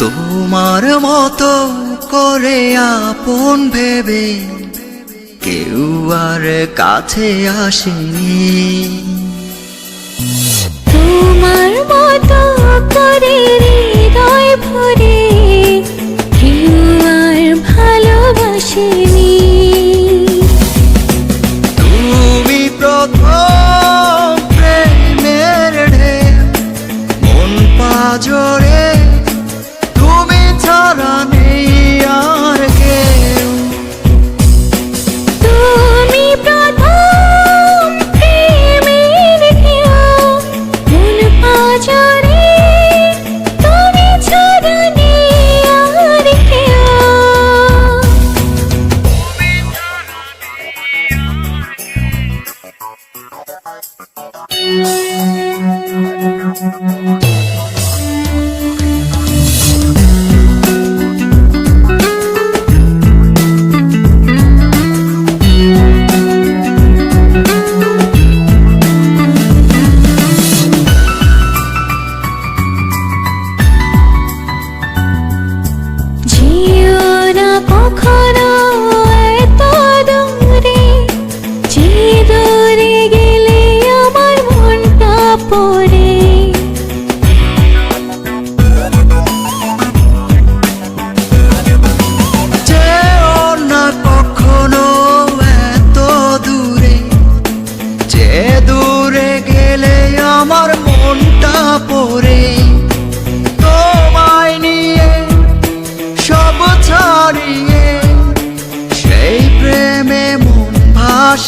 তোমার মতো করে আপন ভেবে কেউ আর কাছে আসেনি। তোমার মতো করে হৃদয় ভরে কেউ আর ভালোবাসেনি। তুমি প্রথম প্রেমের ঢেউ মন পাজরে ছাড়া নেই আর কেউ। তুমি প্রথম প্রেমের ঢেউ মন পাজরে তুমি ছাড়া নেই আর কেউ। যেও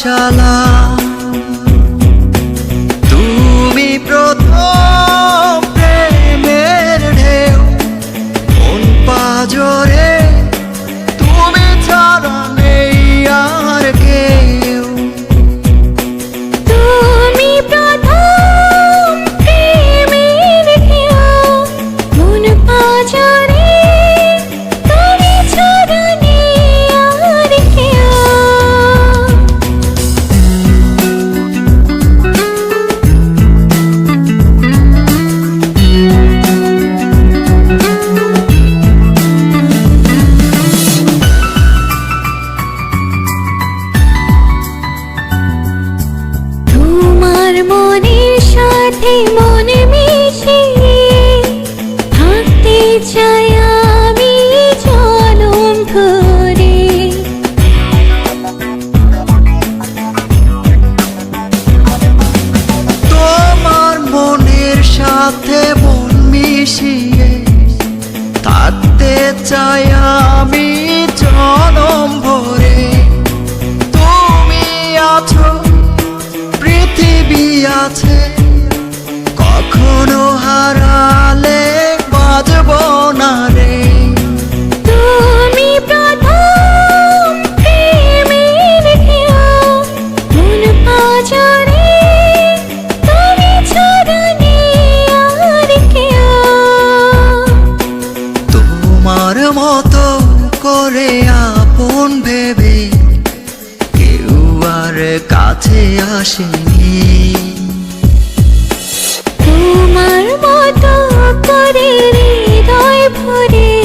şaşalar সাথে মনে মিশিয়ে থাকতে চাই আমি তোমার সাথে মিশিয়ে থাকতে চাই আমি জনম ভরে তুমি আছো, পৃথিবী আছে। হারালে বাজব না রে। তুমি প্রথম প্রেমের ঢেউ মন পাজরে তুমি আর তোমার মতো করে আপন ভেবে কেউ আর কাছে আসেনি। কত করে হৃদয় ভরে